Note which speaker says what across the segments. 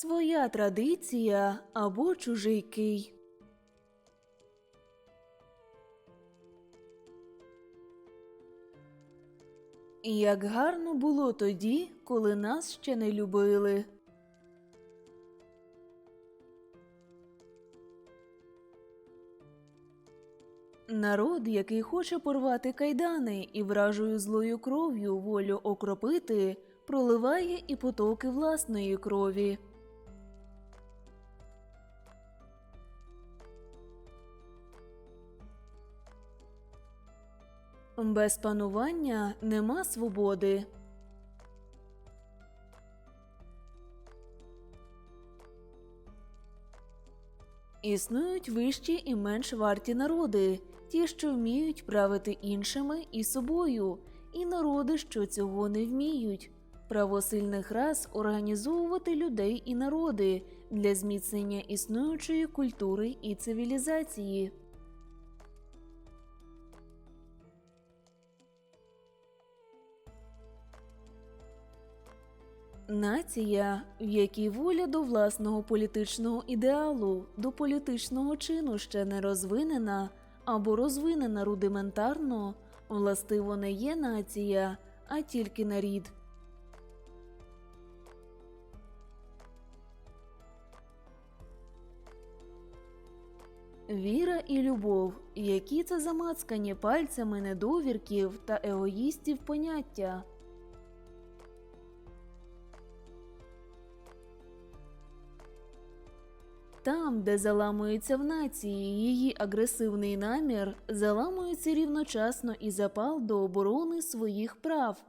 Speaker 1: своя традиція або чужий кий. Як гарно було тоді, коли нас ще не любили. Народ, який хоче порвати кайдани і вражою злою кров'ю волю окропити, проливає і потоки власної крові. Без панування нема свободи. Існують вищі і менш варті народи, ті, що вміють правити іншими і собою, і народи, що цього не вміють. Право сильних рас організовувати людей і народи для зміцнення існуючої культури і цивілізації. Нація, в якій воля до власного політичного ідеалу, до політичного чину ще не розвинена або розвинена рудиментарно, властиво не є нація, а тільки нарід. Віра і любов, які це замацкані пальцями недовірків та егоїстів поняття. Там, де заламується в нації її агресивний намір, заламується рівночасно і запал до оборони своїх прав.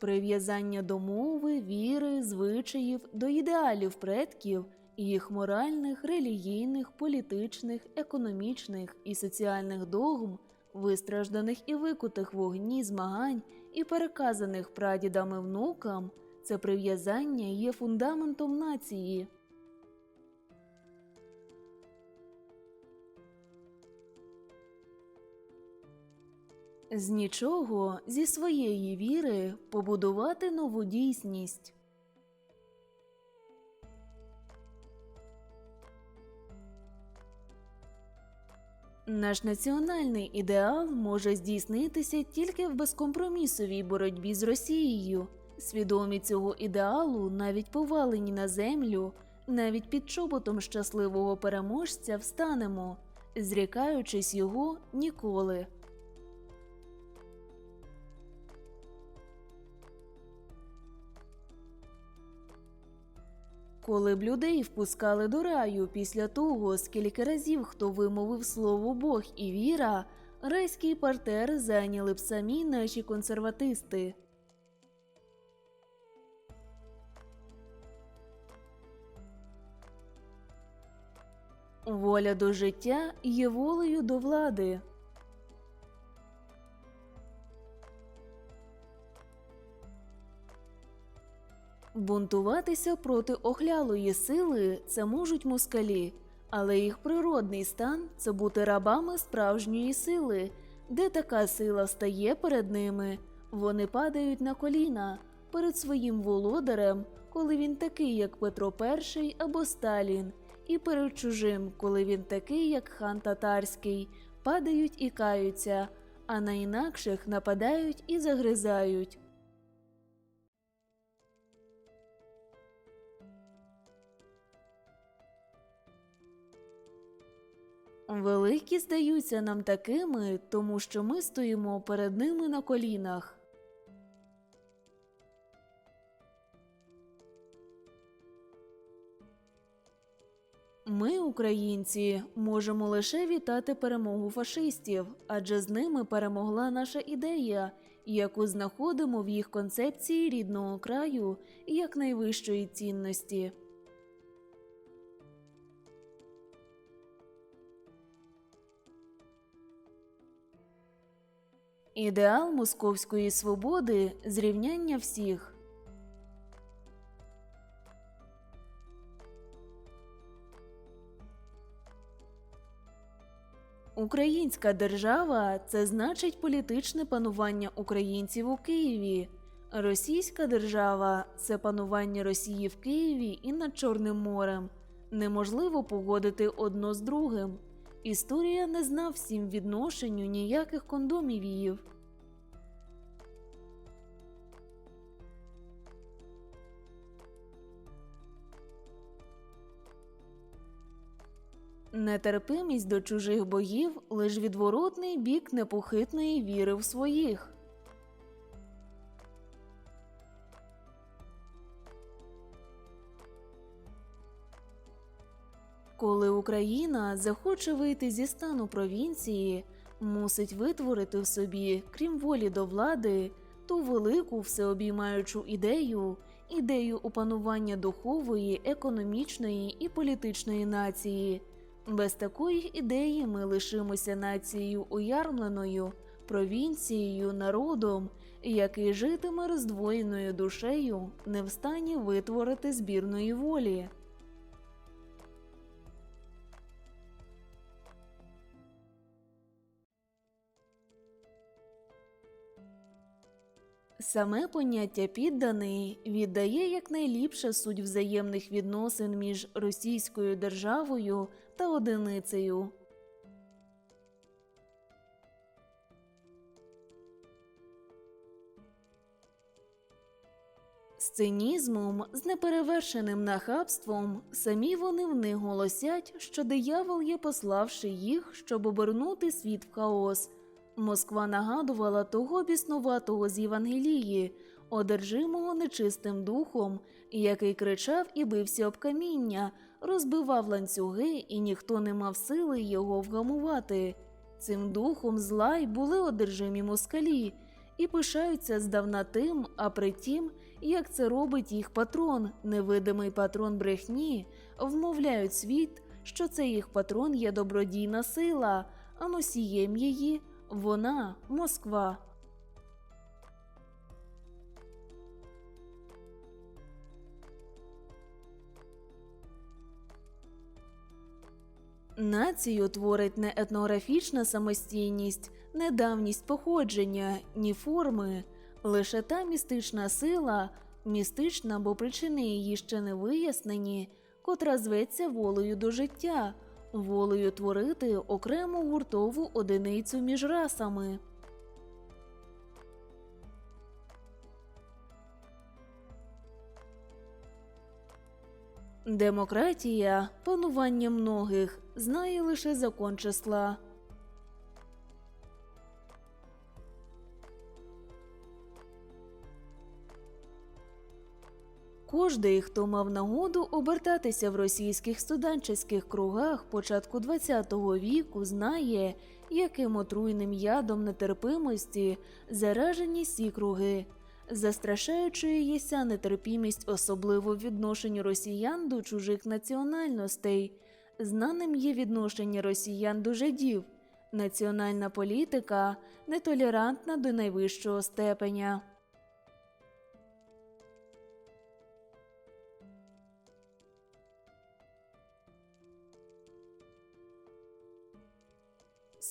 Speaker 1: Прив'язання до мови, віри, звичаїв, до ідеалів предків, їх моральних, релігійних, політичних, економічних і соціальних догм вистражданих і викутих вогні змагань і переказаних прадідами внукам, це прив'язання є фундаментом нації. З нічого зі своєї віри побудувати нову дійсність. Наш національний ідеал може здійснитися тільки в безкомпромісовій боротьбі з Росією. Свідомі цього ідеалу, навіть повалені на землю, навіть під чоботом щасливого переможця встанемо, зрікаючись його ніколи. Коли б людей впускали до раю після того, скільки разів хто вимовив слово Бог і віра, райський партер зайняли б самі наші консерватисти. Воля до життя є волею до влади. Бунтуватися проти охлялої сили це можуть москалі, але їх природний стан це бути рабами справжньої сили, де така сила стає перед ними, вони падають на коліна перед своїм володарем, коли він такий, як Петро І або Сталін, і перед чужим, коли він такий, як хан татарський, падають і каються, а на інакших нападають і загризають. Великі здаються нам такими, тому що ми стоїмо перед ними на колінах. Ми, українці, можемо лише вітати перемогу фашистів, адже з ними перемогла наша ідея, яку знаходимо в їх концепції рідного краю як найвищої цінності. Ідеал московської свободи зрівняння всіх. Українська держава це значить політичне панування українців у Києві. Російська держава це панування Росії в Києві і над Чорним морем. Неможливо погодити одно з другим. Історія не зна всім відношенню ніяких кондомівіїв. Нетерпимість до чужих богів лиш відворотний бік непохитної віри в своїх. Коли Україна захоче вийти зі стану провінції, мусить витворити в собі, крім волі до влади, ту велику всеобіймаючу ідею, ідею опанування духової, економічної і політичної нації. Без такої ідеї ми лишимося нацією уярмленою, провінцією, народом, який житиме роздвоєною душею, не в стані витворити збірної волі. Саме поняття підданий віддає якнайліпше суть взаємних відносин між Російською державою та одиницею. З цинізмом, з неперевершеним нахабством, самі вони в них голосять, що диявол є пославши їх, щоб обернути світ в хаос. Москва нагадувала того біснуватого з Євангелії, одержимого нечистим духом, який кричав і бився об каміння, розбивав ланцюги, і ніхто не мав сили його вгамувати. Цим духом зла й були одержимі москалі, і пишаються здавна тим, а притім, як це робить їх патрон, невидимий патрон брехні, вмовляють світ, що це їх патрон є добродійна сила, а носієм її вона Москва. Націю творить не етнографічна самостійність, не давність походження, ні форми, лише та містична сила, містична, бо причини її ще не вияснені, котра зветься волею до життя, волею творити окрему гуртову одиницю між расами. Демократія, панування многих, знає лише закон числа. Кожний, хто мав нагоду обертатися в російських студентських кругах початку ХХ віку, знає, яким отруйним ядом нетерпимості заражені сі круги. Застрашаючою єся нетерпімість особливо в відношенню росіян до чужих національностей. Знаним є відношення росіян до жидів. Національна політика нетолерантна до найвищого степеня.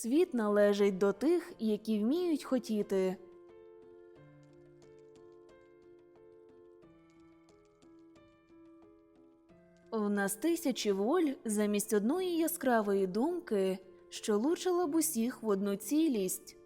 Speaker 1: Світ належить до тих, які вміють хотіти. В нас тисячі воль замість одної яскравої думки, що лучила б усіх в одну цілість.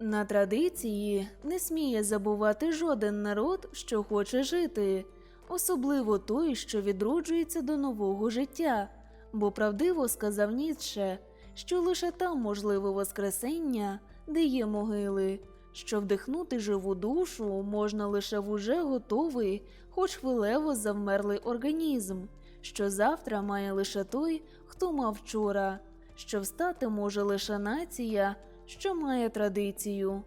Speaker 1: На традиції не сміє забувати жоден народ, що хоче жити, особливо той, що відроджується до нового життя, бо правдиво сказав Ніцше, що лише там можливе воскресення, де є могили, що вдихнути живу душу можна лише в уже готовий, хоч хвилево завмерлий організм, що завтра має лише той, хто мав вчора, що встати може лише нація, що має традицію.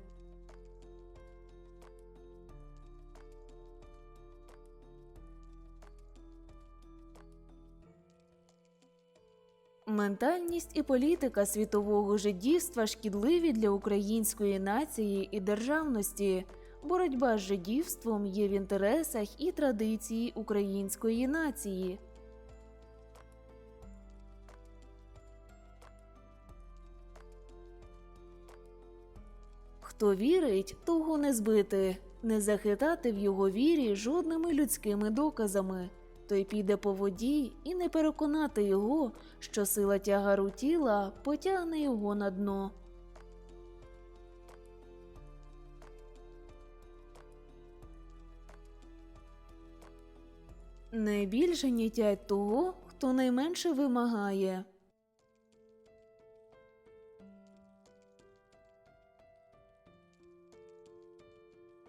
Speaker 1: Ментальність і політика світового жидівства шкідливі для української нації і державності. боротьба з жидівством є в інтересах і традиції української нації. Хто вірить, того не збити, не захитати в його вірі жодними людськими доказами. Той піде по воді і не переконати його, що сила тягару тіла потягне його на дно. Найбільше нітять того, хто найменше вимагає.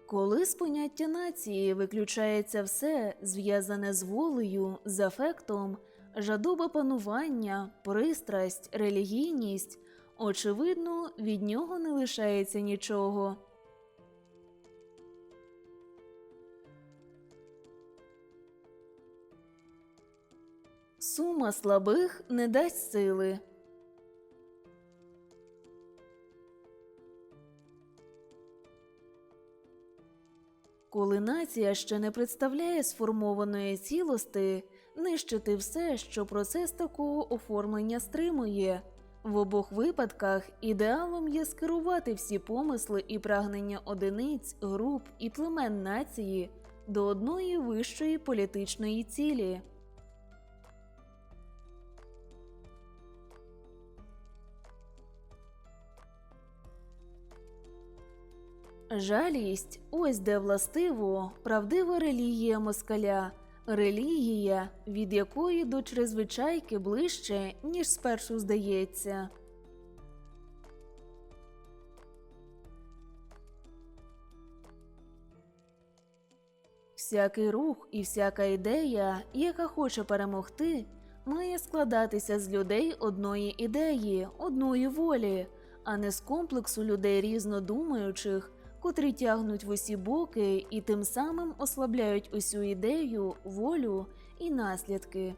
Speaker 1: Коли з поняття нації виключається все, зв'язане з волею, з афектом, жадоба панування, пристрасть, релігійність, очевидно, від нього не лишається нічого. Сума слабих не дасть сили. Коли нація ще не представляє сформованої цілости, нищити все, що процес такого оформлення стримує. В обох випадках ідеалом є скерувати всі помисли і прагнення одиниць, груп і племен нації до одної вищої політичної цілі. Жалість ось де властиво правдива релігія москаля, релігія, від якої до чрезвичайки ближче, ніж спершу здається. Всякий рух і всяка ідея, яка хоче перемогти, має складатися з людей одної ідеї, одної волі, а не з комплексу людей різнодумаючих, котрі тягнуть в усі боки і тим самим ослабляють усю ідею, волю і наслідки.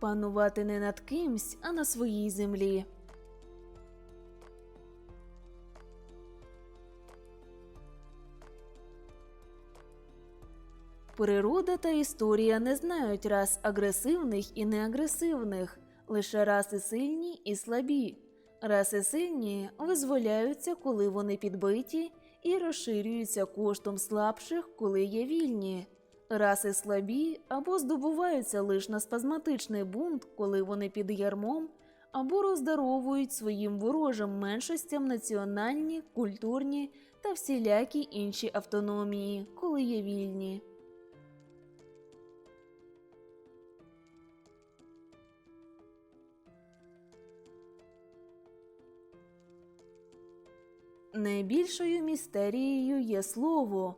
Speaker 1: Панувати не над кимсь, а на своїй землі. Природа та історія не знають рас агресивних і неагресивних, лише раси сильні і слабі. Раси сильні визволяються, коли вони підбиті, і розширюються коштом слабших, коли є вільні. Раси слабі або здобуваються лише на спазматичний бунт, коли вони під ярмом, або роздаровують своїм ворожим меншостям національні, культурні та всілякі інші автономії, коли є вільні. Найбільшою містерією є слово.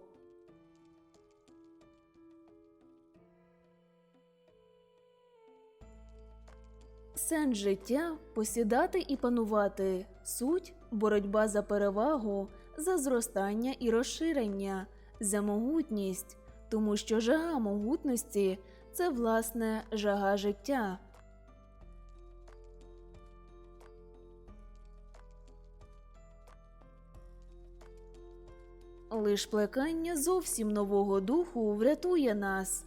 Speaker 1: Сенс життя посідати і панувати, суть боротьба за перевагу, за зростання і розширення, за могутність, тому що жага могутності це власне жага життя. Лиш плекання зовсім нового духу врятує нас.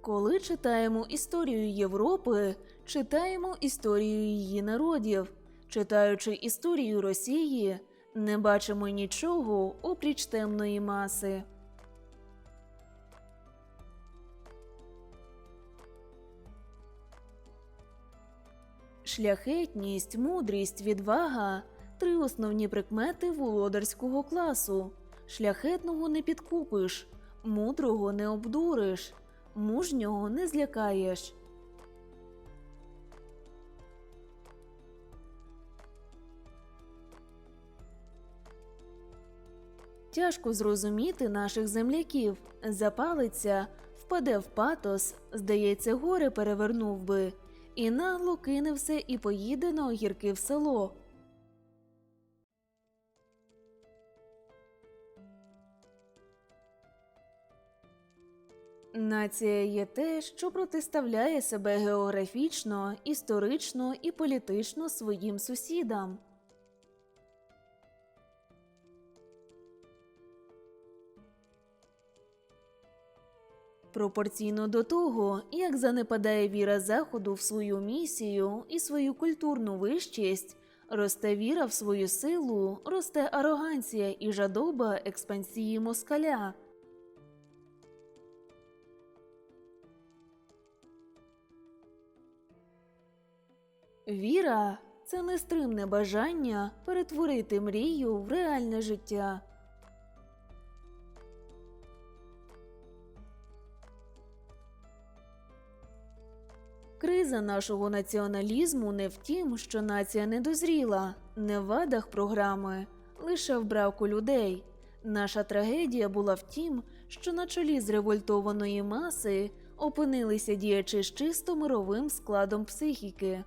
Speaker 1: Коли читаємо історію Європи, читаємо історію її народів. Читаючи історію Росії, не бачимо нічого опріч темної маси. Шляхетність, мудрість, відвага три основні прикмети володарського класу. Шляхетного не підкупиш, мудрого не обдуриш, мужнього не злякаєш. Тяжко зрозуміти наших земляків. Запалиться, впаде в патос, здається, горе перевернув би, і нагло кинувся і поїде на огірки в село. Нація є те, що протиставляє себе географічно, історично і політично своїм сусідам. Пропорційно до того, як занепадає віра Заходу в свою місію і свою культурну вищість, росте віра в свою силу, росте ароганція і жадоба експансії москаля. Віра це нестримне бажання перетворити мрію в реальне життя. Криза нашого націоналізму не в тім, що нація не дозріла, не в вадах програми, лише в браку людей. Наша трагедія була в тім, що на чолі зревольтованої маси опинилися діячі з чисто мировим складом психіки.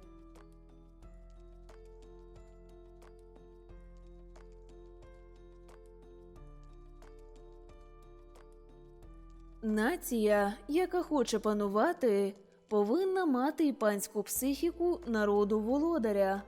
Speaker 1: Нація, яка хоче панувати, повинна мати й панську психіку народу володаря.